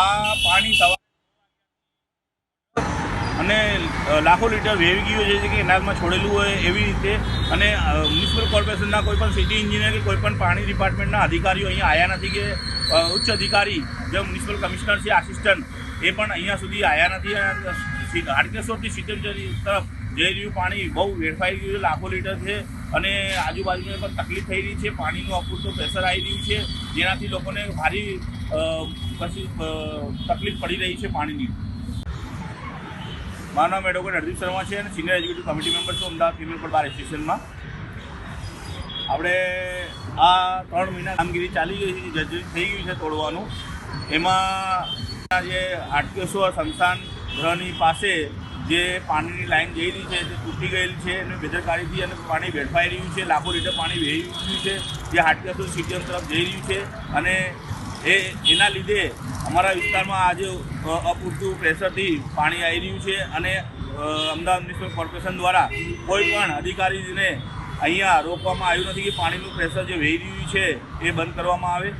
આ પાણી સવા અને લાખો લીટર વેવી ગયું છે કે એનાજમાં છોડેલું હોય એવી રીતે. અને મ્યુનિસિપલ કોર્પોરેશનના કોઈ પણ સિટી એન્જિનિયર કે કોઈ પણ પાણી ડિપાર્ટમેન્ટના અધિકારીઓ અહીંયા આવ્યા નથી કે ઉચ્ચ અધિકારી જે મ્યુનિસિપલ કમિશનર છે, આસિસ્ટન્ટ, એ પણ અહીંયા સુધી આવ્યા નથી. હાડકેશ્વરથી સિત્તેર તરફ જઈ રહ્યું પાણી બહુ વેડફાઈ ગયું છે, લાખો લીટર છે. અને આજુબાજુને પણ તકલીફ થઈ રહી છે, પાણીનું અપૂરતું પ્રેશર આવી રહ્યું છે. જેનાથી લોકોને ભારી પછી તકલીફ પડી રહી છે પાણીની. મારું નામ એડવોકેટ હરદીપ શર્મા છે અને સિનિયર એક્ઝિક્યુટિવ કમિટી મેમ્બર છું અમદાવાદ ફિમેલ પર બાર એસોસિએશનમાં. આપણે આ ત્રણ મહિના કામગીરી ચાલી ગઈ છે જજ થઈ ગયું છે તોડવાનું. એમાં જે આટકેશ્વર સંસ્થાન ગ્રહની પાસે જે પાણીની લાઈન જઈ રહી છે, તે તૂટી ગયેલી છે અને બેદરકારીથી અને પાણી વેડફાઈ રહ્યું છે, લાખો લીટર પાણી વહી રહ્યું છે, જે હાટકેશ્વર સિટીએમ તરફ જઈ રહ્યું છે અને એ એના લીધે અમારા વિસ્તારમાં આજે અપૂરતું પ્રેશરથી પાણી આવી રહ્યું છે અને અમદાવાદ મ્યુનિસિપલ કોર્પોરેશન દ્વારા કોઈ પણ અધિકારીને અહીંયા રોકવામાં આવ્યું નથી કે પાણીનું પ્રેશર જે વહી રહ્યું છે એ બંધ કરવામાં આવે.